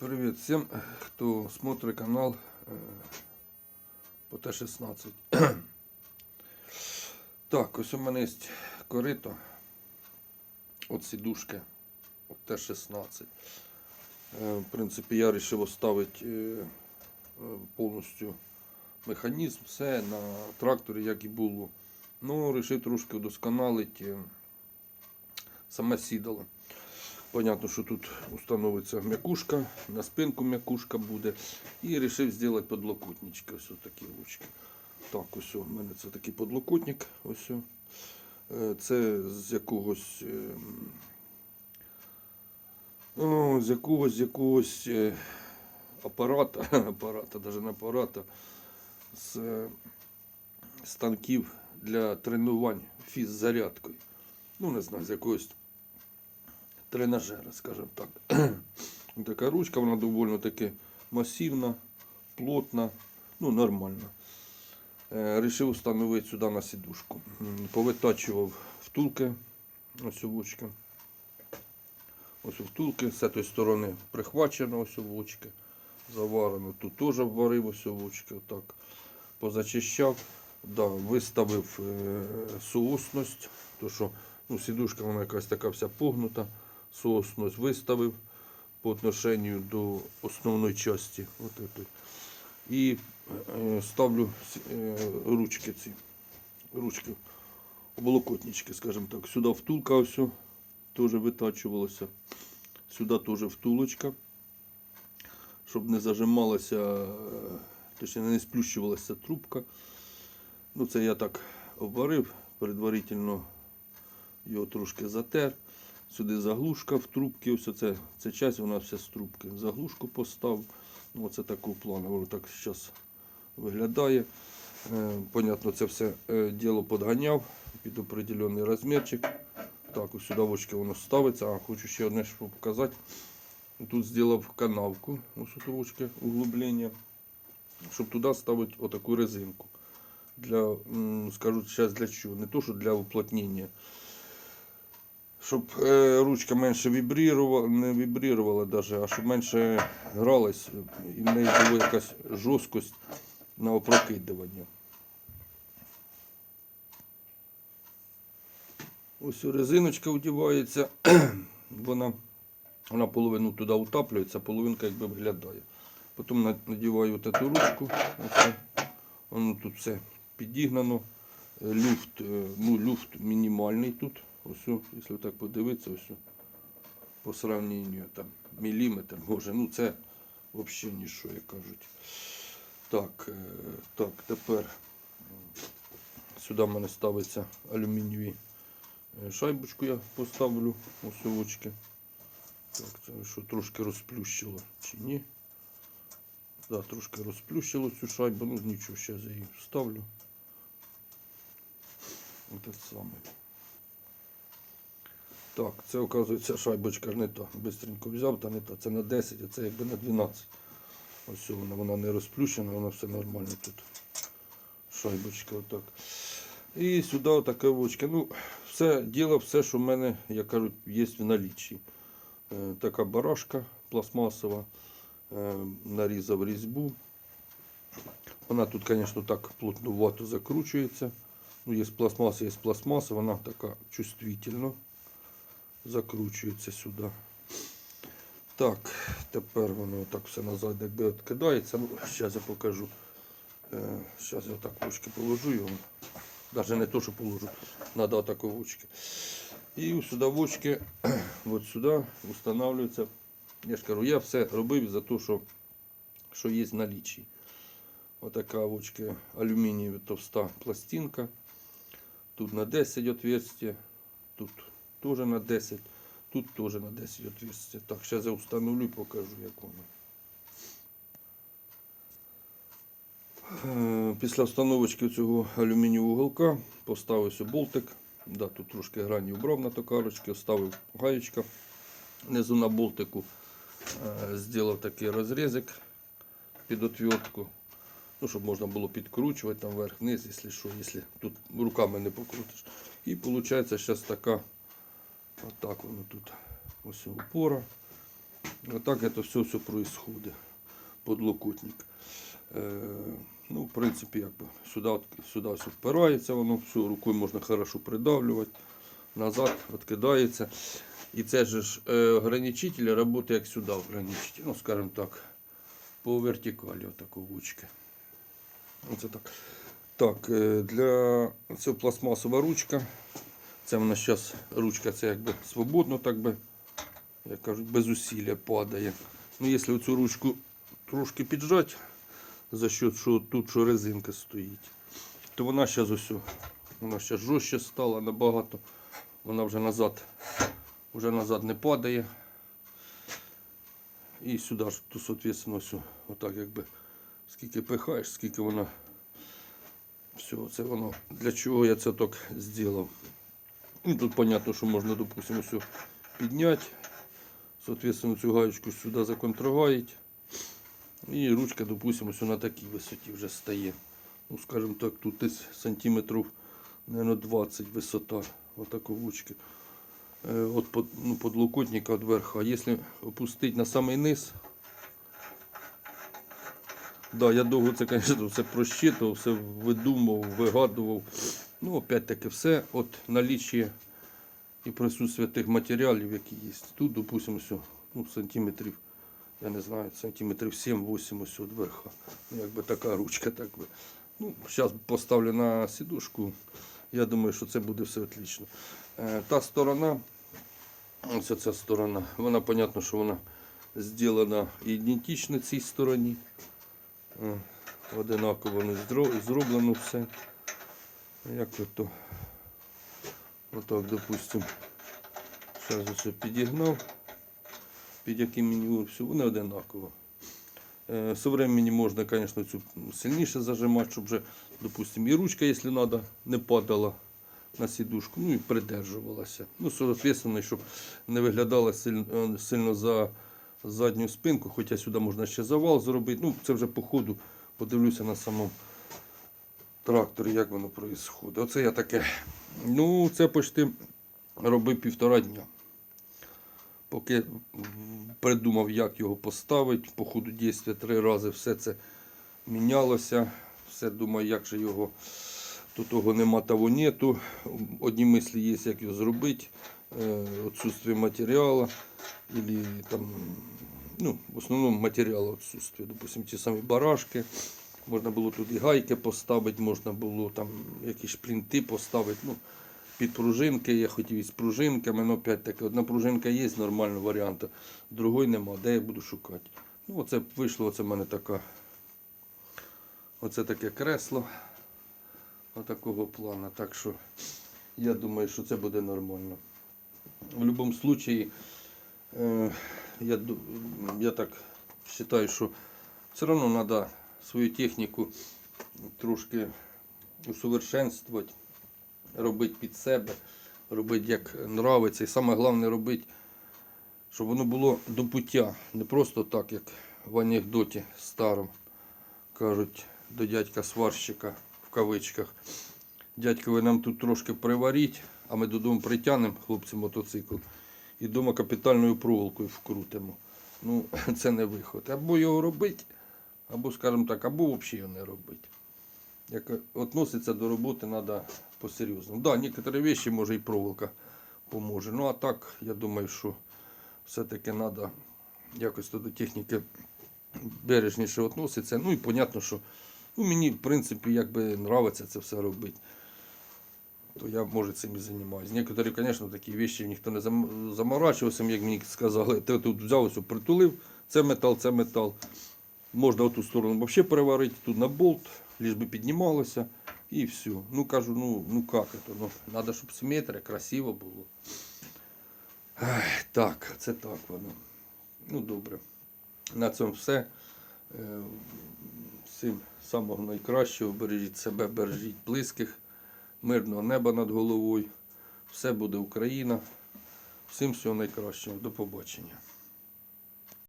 Привет всем, кто смотрит канал э, по Т-16. Так, ось у мене є корито от сідушки от Т-16. Е, В принципі, я вирішив оставити е, е, повністю механізм, все на тракторі, як і було. Ну, вирішив трошки удосконалити е, саме сідало. Понятно, що тут установиться м'якушка, на спинку м'якушка буде. І вирішив зробити подлокотнички. Ось такі ручки. Так, ось у мене це такий подлокотник. Ось. Е, Це з якогось. е, Ну, з якогось, з якогось е, апарата, апарата, навіть не апарата, з станків для тренувань фіззарядкою. Ну, не знаю, з якогось тренажера, скажімо так. Така ручка, вона доволі таки масивна, плотна, ну нормальна. Е, Рішив встановити сюди на сідушку. Повитачував втулки, ось овочки. Ось втулки, з цієї сторони прихвачено ось овочки, заварено. Тут теж варив ось овочки, отак. Позачищав, да, виставив е, соосність, то що ну, сідушка вона якась така вся погнута, соосність виставив по отношенню до основної частини. От этой. І е, ставлю е, ручки ці, ручки, оболокотнички, скажімо так. Сюди втулка ось теж витачувалася. Сюди теж втулочка, щоб не зажималася, е, точніше не сплющувалася трубка. Ну, це я так обварив, предварительно його трошки затер. Сюди заглушка в трубці, ось це, це часть, вона вся з трубки. Заглушку поставив. Ну, оце такого плану. Воно так зараз виглядає. Е, понятно, це все е, діло підганяв під определений розмірчик. Так, ось сюди очки воно ставиться. А хочу ще одне що показати. Тут зробив канавку, ось очки углублення, щоб туди ставити отаку резинку. Для, скажу зараз для чого. Не то, що для уплотнення. Щоб е, ручка менше вібрірувала, не вібрірувала даже, а щоб менше гралась і в неї була якась жорсткость на опрокидування. Ось резиночка вдівається, вона, вона половину туди утаплюється, половинка якби виглядає. Потім надіваю цю ручку, оце. воно тут все підігнано. Люфт, е, ну, люфт мінімальний тут. Ось, якщо так подивитися, ось по сравненню там міліметр може. Ну це взагалі нічого, як кажуть. Так, е, так, тепер сюди в мене ставиться алюмінієві е, шайбочку я поставлю ось овочки. Так, це що трошки розплющило чи ні? Да, трошки розплющило цю шайбу, ну нічого, зараз я її вставлю. Ось Оте саме. Так, це оказується шайбочка не та. Бистренько взяв, та не та. Це на 10, а це якби на 12. Ось вона, вона не розплющена, вона все нормально тут. Шайбочка отак. І сюди отаке вочка. Ну, все діло, все, що в мене, як кажуть, є в наліччі. Е, така барашка пластмасова. Е, нарізав різьбу. Вона тут, звісно, так плотнувато закручується. Ну, є пластмаса, є пластмаса, вона така чувствительно закручується сюди. Так, тепер воно так все назад якби відкидається. Ну, зараз я покажу. Зараз я так ручки положу його. Навіть не то, що положу, треба отак вочки. І сюди вочки, от сюди встановлюється. Я ж кажу, я все робив за те, що, що є в наліччі. Отака вочка алюмінієва товста пластинка. Тут на 10 отверстия, тут теж на 10, тут теж на 10 отверстия. Так, зараз я встановлю і покажу, як воно. Е, Після встановочки цього алюмінієвого уголка поставив сюди болтик. Да, тут трошки грані убрав на токарочки, ставив гаєчка внизу на болтику. Е, Зробив такий розрізик під отвертку. Ну, щоб можна було підкручувати там вверх-вниз, якщо що, якщо тут руками не покрутиш. І виходить зараз така, отак воно тут ось опора. Отак це все все происходит. Подлокотник. Е, ну, в принципі, якби сюди, сюди все впирається, воно все рукою можна хорошо придавлювати, назад відкидається. І це ж е, ограничитель працює як сюди ограничитель. Ну, скажімо так, по вертикалі вучки. Оце так. Так, е, для це пластмасова ручка. Це в нас зараз ручка, це якби свободно, так би, як кажуть, без усилля падає. Ну, якщо цю ручку трошки піджати, за що що тут що резинка стоїть, то вона зараз ось, вона зараз жорстче стала набагато. Вона вже назад, вже назад не падає. І сюди ж, то, ось, отак якби, скільки пихаєш, скільки вона. Все, це воно. Для чого я це так зробив? Ну, тут понятно, що можна, допустимо, все підняти. Соответственно, цю гаєчку сюди законтрогають. І ручка, допустимо, на такій висоті вже стає. Ну, скажімо так, тут десь сантиметрів, мабуть, 20 висота. Отако ручки. Е, От под, ну, подлокотника від верха. А якщо опустити на самий низ, Да, я довго це, звісно, все просчитував, все видумував, вигадував. Ну, опять-таки, все от наліччя і присутствие тих матеріалів, які є. Тут, допустимо, все, ну, сантиметрів, я не знаю, сантиметрів 7-8 ось від верха. Ну, якби така ручка, так би. Ну, зараз поставлю на сідушку. Я думаю, що це буде все отлично. Е, та сторона, ось ця сторона, вона, понятно, що вона зроблена ідентично цій стороні. О, Одинаково зроблено все. Як то? Отак, допустимо. Зараз оце підігнав. Під яким мені все, вони одинаково. Е, Со временем можна, звісно, цю сильніше зажимати, щоб вже, допустимо, і ручка, якщо треба, не падала на сідушку, ну і придержувалася. Ну, соответственно, щоб не виглядала сильно, сильно за задню спинку, хоча сюди можна ще завал зробити. Ну, це вже по ходу подивлюся на самому тракторі, як воно відбувається. Оце я таке. Ну, це почти робив півтора дня. Поки придумав, як його поставити, по ходу дійства три рази все це мінялося. Все думаю, як же його. Тут того нема того нету. Одні мислі є, як його зробити. Е, Отсутствие матеріалу. Или там, ну, в основному матеріалу відсутствие. Допустим, ті самі барашки. Можна було тут і гайки поставити, можна було там якісь плінти поставити. Ну, під пружинки, я хотів із пружинками, але опять таки, одна пружинка є, нормального варіанту, другої нема, де я буду шукати. Ну, оце вийшло, оце в мене така, оце таке кресло, отакого плану. Так що я думаю, що це буде нормально. В будь-якому випадку, е, я, я так вважаю, що все одно треба свою техніку трошки усовершенствувати робити під себе, робити як нравиться. І саме головне робити, щоб воно було до пуття. Не просто так, як в анекдоті старому кажуть до дядька сварщика в кавичках. Дядько, ви нам тут трошки приваріть, а ми додому притягнемо хлопці мотоцикл і вдома капітальною проволокою вкрутимо. Ну, це не виход. Або його робити, або, скажімо так, або взагалі не робити. Як відноситься до роботи, треба по-серйозному. Да, некоторі речі може і проволока поможе. Ну а так, я думаю, що все-таки треба якось до техніки бережніше відноситися. Ну і понятно, що ну, мені, в принципі, якби нравиться це все робити. То я, може, цим і займаюся. Некоторі, звісно, такі речі ніхто не зам- заморачувався, як мені сказали, ти тут взяв ось притулив, це метал, це метал. Можна в ту сторону взагалі переварити, тут на болт, лиш би піднімалося і все. Ну кажу, ну, ну як це? Ну, треба, щоб симетрія, красиво було. Ай, так, це так воно. Ну добре. На цьому все. Е, Всім самого найкращого. Бережіть себе, бережіть близьких, мирного неба над головою. Все буде Україна. Всім всього найкращого. До побачення.